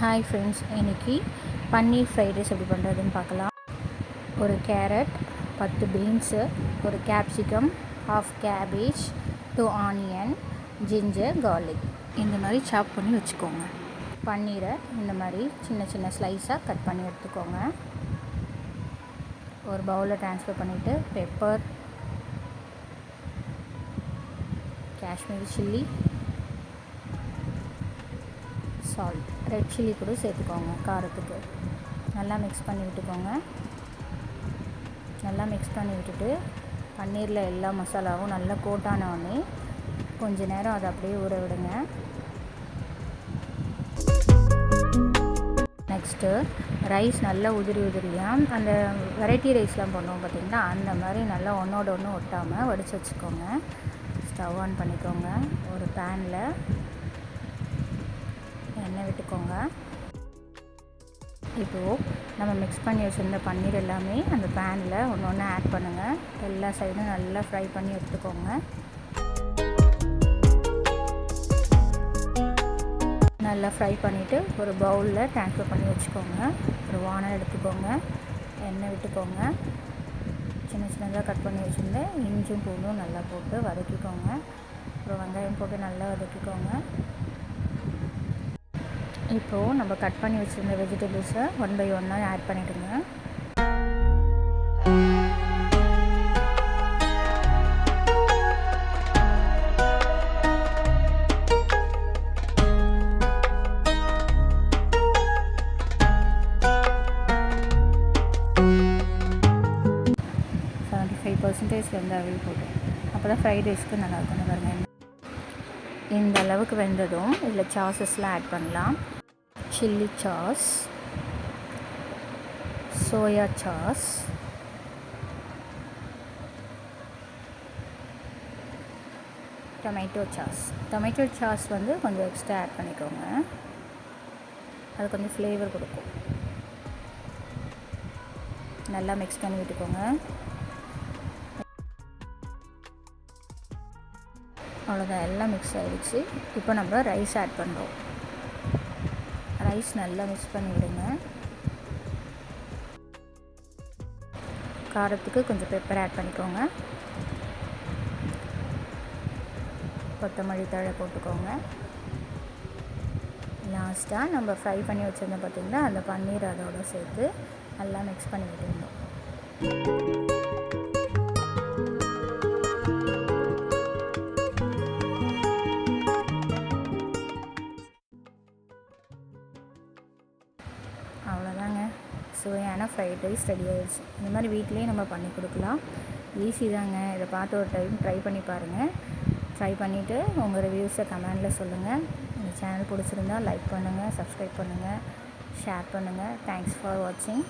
Hi friends இன்னைக்கு பன்னீர் fried rice எப்படி பண்ணுறதுன்னு பார்க்கலாம். ஒரு கேரட் பத்து பீன்ஸு ஒரு capsicum half cabbage two onion ginger garlic இந்த மாதிரி சாப் பண்ணி வச்சுக்கோங்க. பன்னீரை இந்த மாதிரி சின்ன சின்ன ஸ்லைஸாக கட் பண்ணி எடுத்துக்கோங்க. ஒரு பவுலில் ட்ரான்ஸ்ஃபர் பண்ணிவிட்டு pepper Kashmiri chilli salt red chilli கூட சேர்த்துக்கோங்க காரத்துக்கு. நல்லா மிக்ஸ் பண்ணி விட்டுக்கோங்க. நல்லா மிக்ஸ் பண்ணி விட்டுட்டு பன்னீரில் எல்லா மசாலாவும் நல்லா கோட்டானோடனே கொஞ்ச நேரம் அதை அப்படியே ஊற விடுங்க. நெக்ஸ்ட்டு ரைஸ் நல்லா உதிரி உதிரியாக அந்த வெரைட்டி ரைஸ்லாம் பண்ணுவோம் பார்த்திங்கன்னா அந்த மாதிரி நல்லா ஒன்றோட ஒன்று ஒட்டாமல் வடித்து வச்சுக்கோங்க. ஸ்டவ் ஆன் பண்ணிக்கோங்க. ஒரு பேனில் போட்டுக்கோங்க இப்போது நம்ம மிக்ஸ் பண்ணி வச்சுருந்த பன்னீர் எல்லாமே அந்த பேனில் ஒன்று ஒன்று ஆட் பண்ணுங்கள் எல்லா சைடும் நல்லா ஃப்ரை பண்ணி எடுத்துக்கோங்க. நல்லா ஃப்ரை பண்ணிவிட்டு ஒரு பவுலில் ட்ரான்ஸ்ஃபர் பண்ணி வச்சுக்கோங்க. ஒரு வானல் எடுத்துக்கோங்க. எண்ணெய் விட்டுக்கோங்க. சின்ன சின்னதாக கட் பண்ணி வச்சுருந்தேன் இஞ்சும் பூண்டும் நல்லா போட்டு வதக்கிக்கோங்க. அப்புறம் வெங்காயம் போட்டு நல்லா வதக்கிக்கோங்க. இப்போது நம்ம கட் பண்ணி வச்சுருந்த வெஜிடபிள்ஸை ஒன் பை ஒன்னாக ஆட் பண்ணிவிடுங்க செவன்ட்டி ஃபைவ் பர்சன்டேஜ் வெந்தாவே போதும் அப்போ தான் ஃப்ரைட் ரைஸ்க்கு நல்லாயிருக்கும் பாருங்கள் இந்த அளவுக்கு வெந்ததும் இதில் சாசஸ்லாம் ஆட் பண்ணலாம். Chilli sauce soya sauce tomato sauce tomato sauce வந்து கொஞ்சம் எக்ஸ்ட்ரா ஆட் பண்ணிக்கோங்க. அது கொஞ்சம் ஃப்ளேவர் கொடுக்கும். நல்லா மிக்ஸ் பண்ணி விட்டுக்கோங்க. அவ்வளோதான் எல்லாம் மிக்ஸ் ஆகிடுச்சு இப்போ நம்ம ரைஸ் ஆட் பண்ணுறோம் ரைஸ் நல்லா மிக்ஸ் பண்ணி விடுங்க காரத்துக்கு கொஞ்சம் பெப்பர் ஆட் பண்ணிக்கோங்க. கொத்தமல்லி தழை போட்டுக்கோங்க. லாஸ்ட்டாக நம்ம ஃப்ரை பண்ணி வச்சுருந்தோம் பார்த்திங்கன்னா அந்த பன்னீர் அதோட சேர்த்து நல்லா மிக்ஸ் பண்ணி விட்டுருந்தோம் சுவையான ஃப்ரைட் ரைஸ் ரெடி ஆயிடுச்சு. இந்த மாதிரி வீட்லேயே நம்ம பண்ணி கொடுக்கலாம். ஈஸி தாங்க. இதை பார்த்து ஒரு டைம் ட்ரை பண்ணி பாருங்கள் ட்ரை பண்ணிவிட்டு உங்கள் ரிவ்யூஸை கமெண்டில் சொல்லுங்கள் இந்த சேனல் பிடிச்சிருந்தா லைக் பண்ணுங்கள் சப்ஸ்கிரைப் பண்ணுங்கள் ஷேர் பண்ணுங்கள் தேங்க்ஸ் ஃபார் வாட்சிங்